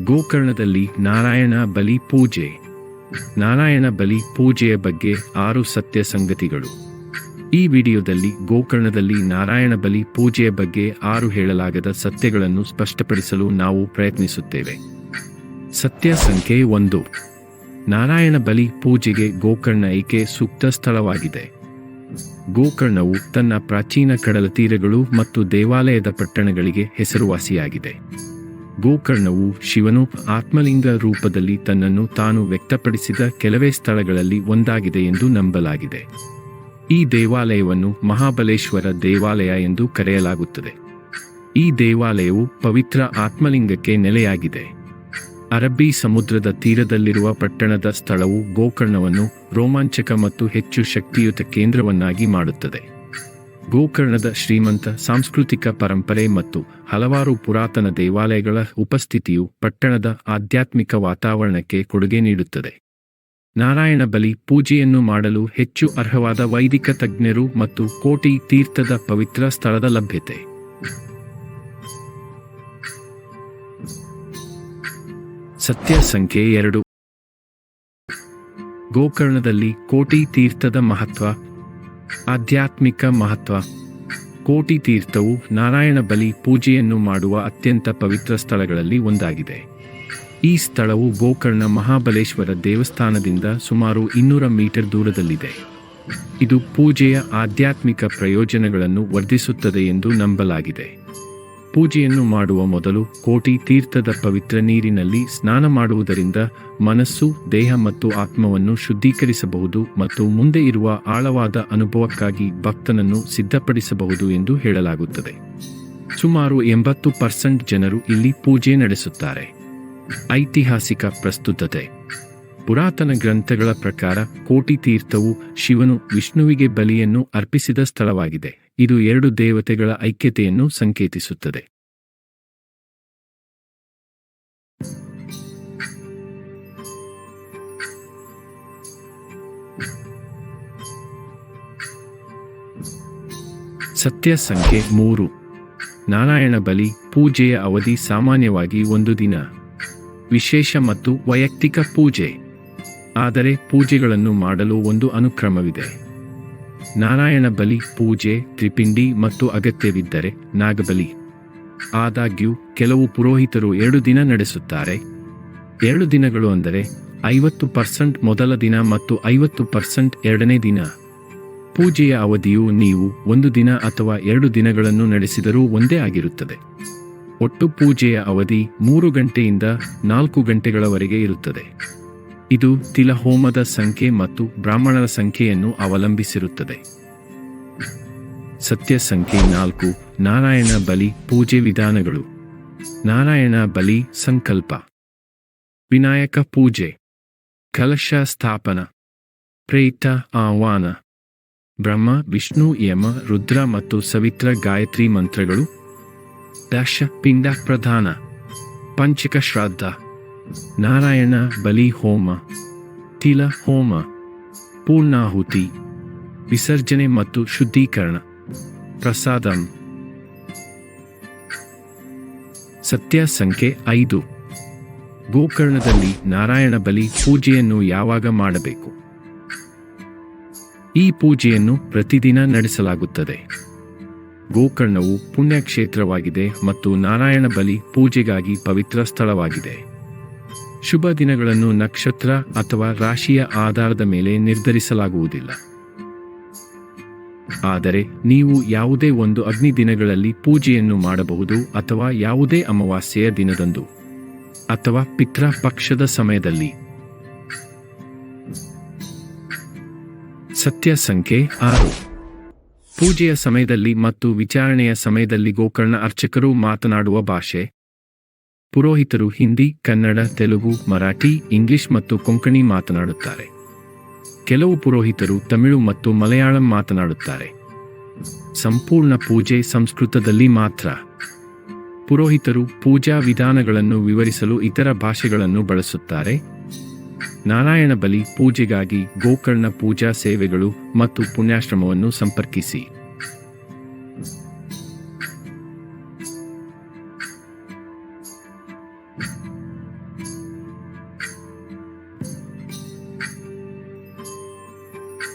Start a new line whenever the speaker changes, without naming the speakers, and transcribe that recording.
ಗೋಕರ್ಣದಲ್ಲಿ ನಾರಾಯಣ ಬಲಿ ಪೂಜೆ. ನಾರಾಯಣ ಬಲಿ ಪೂಜೆಯ ಬಗ್ಗೆ ಆರು ಸತ್ಯ ಸಂಗತಿಗಳು. ಈ ವಿಡಿಯೋದಲ್ಲಿ ಗೋಕರ್ಣದಲ್ಲಿ ನಾರಾಯಣ ಬಲಿ ಪೂಜೆಯ ಬಗ್ಗೆ ಆರು ಹೇಳಲಾಗದ ಸತ್ಯಗಳನ್ನು ಸ್ಪಷ್ಟಪಡಿಸಲು ನಾವು ಪ್ರಯತ್ನಿಸುತ್ತೇವೆ. ಸತ್ಯ ಸಂಖ್ಯೆ ಒಂದು. ನಾರಾಯಣ ಬಲಿ ಪೂಜೆಗೆ ಗೋಕರ್ಣ ಏಕೆ ಸೂಕ್ತ ಸ್ಥಳವಾಗಿದೆ? ಗೋಕರ್ಣವು ತನ್ನ ಪ್ರಾಚೀನ ಕಡಲ ತೀರಗಳು ಮತ್ತು ದೇವಾಲಯದ ಪಟ್ಟಣಗಳಿಗೆ ಹೆಸರುವಾಸಿಯಾಗಿದೆ. ಗೋಕರ್ಣವು ಶಿವನು ಆತ್ಮಲಿಂಗ ರೂಪದಲ್ಲಿ ತನ್ನನ್ನು ತಾನು ವ್ಯಕ್ತಪಡಿಸಿದ ಕೆಲವೇ ಸ್ಥಳಗಳಲ್ಲಿ ಒಂದಾಗಿದೆ ಎಂದು ನಂಬಲಾಗಿದೆ. ಈ ದೇವಾಲಯವನ್ನು ಮಹಾಬಲೇಶ್ವರ ದೇವಾಲಯ ಎಂದು ಕರೆಯಲಾಗುತ್ತದೆ. ಈ ದೇವಾಲಯವು ಪವಿತ್ರ ಆತ್ಮಲಿಂಗಕ್ಕೆ ನೆಲೆಯಾಗಿದೆ. ಅರಬ್ಬಿ ಸಮುದ್ರದ ತೀರದಲ್ಲಿರುವ ಪಟ್ಟಣದ ಸ್ಥಳವು ಗೋಕರ್ಣವನ್ನು ರೋಮಾಂಚಕ ಮತ್ತು ಹೆಚ್ಚು ಶಕ್ತಿಯುತ ಕೇಂದ್ರವನ್ನಾಗಿ ಮಾಡುತ್ತದೆ. ಗೋಕರ್ಣದ ಶ್ರೀಮಂತ ಸಾಂಸ್ಕೃತಿಕ ಪರಂಪರೆ ಮತ್ತು ಹಲವಾರು ಪುರಾತನ ದೇವಾಲಯಗಳ ಉಪಸ್ಥಿತಿಯು ಪಟ್ಟಣದ ಆಧ್ಯಾತ್ಮಿಕ ವಾತಾವರಣಕ್ಕೆ ಕೊಡುಗೆ ನೀಡುತ್ತದೆ. ನಾರಾಯಣ ಬಲಿ ಪೂಜೆಯನ್ನು ಮಾಡಲು ಹೆಚ್ಚು ಅರ್ಹವಾದ ವೈದಿಕ ತಜ್ಞರು ಮತ್ತು ಕೋಟಿ ತೀರ್ಥದ ಪವಿತ್ರ ಸ್ಥಳದ ಲಭ್ಯತೆ. ಸತ್ಯ ಸಂಖ್ಯೆ ಎರಡು. ಗೋಕರ್ಣದಲ್ಲಿ ಕೋಟಿ ತೀರ್ಥದ ಮಹತ್ವ ಆಧ್ಯಾತ್ಮಿಕ ಮಹತ್ವ. ಕೋಟಿ ತೀರ್ಥವು ನಾರಾಯಣ ಬಲಿ ಪೂಜೆಯನ್ನು ಮಾಡುವ ಅತ್ಯಂತ ಪವಿತ್ರ ಸ್ಥಳಗಳಲ್ಲಿ ಒಂದಾಗಿದೆ. ಈ ಸ್ಥಳವು ಗೋಕರ್ಣ ಮಹಾಬಲೇಶ್ವರ ದೇವಸ್ಥಾನದಿಂದ ಸುಮಾರು ಇನ್ನೂರ ಮೀಟರ್ ದೂರದಲ್ಲಿದೆ. ಇದು ಪೂಜೆಯ ಆಧ್ಯಾತ್ಮಿಕ ಪ್ರಯೋಜನಗಳನ್ನು ವರ್ಧಿಸುತ್ತದೆ ಎಂದು ನಂಬಲಾಗಿದೆ. ಪೂಜೆಯನ್ನು ಮಾಡುವ ಮೊದಲು ಕೋಟಿ ತೀರ್ಥದ ಪವಿತ್ರ ನೀರಿನಲ್ಲಿ ಸ್ನಾನ ಮಾಡುವುದರಿಂದ ಮನಸ್ಸು, ದೇಹ ಮತ್ತು ಆತ್ಮವನ್ನು ಶುದ್ಧೀಕರಿಸಬಹುದು ಮತ್ತು ಮುಂದೆ ಇರುವ ಆಳವಾದ ಅನುಭವಕ್ಕಾಗಿ ಭಕ್ತನನ್ನು ಸಿದ್ಧಪಡಿಸಬಹುದು ಎಂದು ಹೇಳಲಾಗುತ್ತದೆ. ಸುಮಾರು ಎಂಬತ್ತು ಪರ್ಸೆಂಟ್ ಜನರು ಇಲ್ಲಿ ಪೂಜೆ ನಡೆಸುತ್ತಾರೆ. ಐತಿಹಾಸಿಕ ಪ್ರಸ್ತುತತೆ. ಪುರಾತನ ಗ್ರಂಥಗಳ ಪ್ರಕಾರ ಕೋಟಿ ತೀರ್ಥವು ಶಿವನು ವಿಷ್ಣುವಿಗೆ ಬಲಿಯನ್ನು ಅರ್ಪಿಸಿದ ಸ್ಥಳವಾಗಿದೆ. ಇದು ಎರಡು ದೇವತೆಗಳ ಐಕ್ಯತೆಯನ್ನು ಸಂಕೇತಿಸುತ್ತದೆ. ಸತ್ಯ ಸಂಖ್ಯೆ ಮೂರು. ನಾರಾಯಣ ಬಲಿ ಪೂಜೆಯ ಅವಧಿ ಸಾಮಾನ್ಯವಾಗಿ ಒಂದು ದಿನ. ವಿಶೇಷ ಮತ್ತು ವೈಯಕ್ತಿಕ ಪೂಜೆ. ಆದರೆ ಪೂಜೆಗಳನ್ನು ಮಾಡಲು ಒಂದು ಅನುಕ್ರಮವಿದೆ. ನಾರಾಯಣ ಬಲಿ, ಪೂಜೆ, ತ್ರಿಪಿಂಡಿ ಮತ್ತು ಅಗತ್ಯವಿದ್ದರೆ ನಾಗಬಲಿ. ಆದಾಗ್ಯೂ, ಕೆಲವು ಪುರೋಹಿತರು ಎರಡು ದಿನ ನಡೆಸುತ್ತಾರೆ. ಎರಡು ದಿನಗಳು ಅಂದರೆ ಐವತ್ತು ಪರ್ಸೆಂಟ್ ಮೊದಲ ದಿನ ಮತ್ತು ಐವತ್ತು ಪರ್ಸೆಂಟ್ ಎರಡನೇ ದಿನ. ಪೂಜೆಯ ಅವಧಿಯು ನೀವು ಒಂದು ದಿನ ಅಥವಾ ಎರಡು ದಿನಗಳನ್ನು ನಡೆಸಿದರೂ ಒಂದೇ ಆಗಿರುತ್ತದೆ. ಒಟ್ಟು ಪೂಜೆಯ ಅವಧಿ ಮೂರು ಗಂಟೆಯಿಂದ ನಾಲ್ಕು ಗಂಟೆಗಳವರೆಗೆ ಇರುತ್ತದೆ. ಇದು ತಿಲಹೋಮದ ಸಂಖ್ಯೆ ಮತ್ತು ಬ್ರಾಹ್ಮಣರ ಸಂಖ್ಯೆಯನ್ನು ಅವಲಂಬಿಸಿರುತ್ತದೆ. ಸತ್ಯ ಸಂಖ್ಯೆ ನಾಲ್ಕು, ನಾರಾಯಣ ಬಲಿ ಪೂಜೆ ವಿಧಾನಗಳು. ನಾರಾಯಣ ಬಲಿ ಸಂಕಲ್ಪ. ವಿನಾಯಕ ಪೂಜೆ. ಕಲಶ ಸ್ಥಾಪನ. ಪ್ರೇತ ಆಹ್ವಾನ. ಬ್ರಹ್ಮ, ವಿಷ್ಣು, ಯಮ, ರುದ್ರ ಮತ್ತು ಸವಿತ್ರ ಗಾಯತ್ರಿ ಮಂತ್ರಗಳು. ದಶ ಪಿಂಡ ಪ್ರಧಾನ ಪಂಚಕ ಶ್ರಾದ್ದ ನಾರಾಯಣ ಬಲಿ ಹೋಮ, ತಿಲ ಹೋಮ, ಪೂರ್ಣಾಹುತಿ, ವಿಸರ್ಜನೆ ಮತ್ತು ಶುದ್ಧೀಕರಣ, ಪ್ರಸಾದಂ. ಸತ್ಯ ಸಂಖ್ಯೆ ಐದು. ಗೋಕರ್ಣದಲ್ಲಿ ನಾರಾಯಣ ಬಲಿ ಪೂಜೆಯನ್ನು ಯಾವಾಗ ಮಾಡಬೇಕು? ಈ ಪೂಜೆಯನ್ನು ಪ್ರತಿದಿನ ನಡೆಸಲಾಗುತ್ತದೆ. ಗೋಕರ್ಣವು ಪುಣ್ಯಕ್ಷೇತ್ರವಾಗಿದೆ ಮತ್ತು ನಾರಾಯಣ ಬಲಿ ಪೂಜೆಗಾಗಿ ಪವಿತ್ರ ಸ್ಥಳವಾಗಿದೆ. ಶುಭ ದಿನಗಳನ್ನು ನಕ್ಷತ್ರ ಅಥವಾ ರಾಶಿಯ ಆಧಾರದ ಮೇಲೆ ನಿರ್ಧರಿಸಲಾಗುವುದಿಲ್ಲ. ಆದರೆ ನೀವು ಯಾವುದೇ ಒಂದು ಅಗ್ನಿ ದಿನಗಳಲ್ಲಿ ಪೂಜೆಯನ್ನು ಮಾಡಬಹುದು ಅಥವಾ ಯಾವುದೇ ಅಮಾವಾಸ್ಯೆಯ ದಿನದಂದು, ಅಥವಾ ಪಿತ್ರ ಪಕ್ಷದ ಸಮಯದಲ್ಲಿ. ಸತ್ಯ ಸಂಖ್ಯೆ ಆರು. ಪೂಜೆಯ ಸಮಯದಲ್ಲಿ ಮತ್ತು ವಿಚಾರಣೆಯ ಸಮಯದಲ್ಲಿ ಗೋಕರ್ಣ ಅರ್ಚಕರು ಮಾತನಾಡುವ ಭಾಷೆ ಪುರೋಹಿತರು ಹಿಂದಿ, ಕನ್ನಡ, ತೆಲುಗು, ಮರಾಠಿ, ಇಂಗ್ಲಿಷ್ ಮತ್ತು ಕೊಂಕಣಿ ಮಾತನಾಡುತ್ತಾರೆ. ಕೆಲವು ಪುರೋಹಿತರು ತಮಿಳು ಮತ್ತು ಮಲಯಾಳಂ ಮಾತನಾಡುತ್ತಾರೆ. ಸಂಪೂರ್ಣ ಪೂಜೆ ಸಂಸ್ಕೃತದಲ್ಲಿ ಮಾತ್ರ. ಪುರೋಹಿತರು ಪೂಜಾ ವಿಧಾನಗಳನ್ನು ವಿವರಿಸಲು ಇತರ ಭಾಷೆಗಳನ್ನು ಬಳಸುತ್ತಾರೆ. ನಾರಾಯಣ ಬಲಿ ಪೂಜೆಗಾಗಿ ಗೋಕರ್ಣ ಪೂಜಾ ಸೇವೆಗಳು ಮತ್ತು ಪುಣ್ಯಾಶ್ರಮವನ್ನು ಸಂಪರ್ಕಿಸಿ.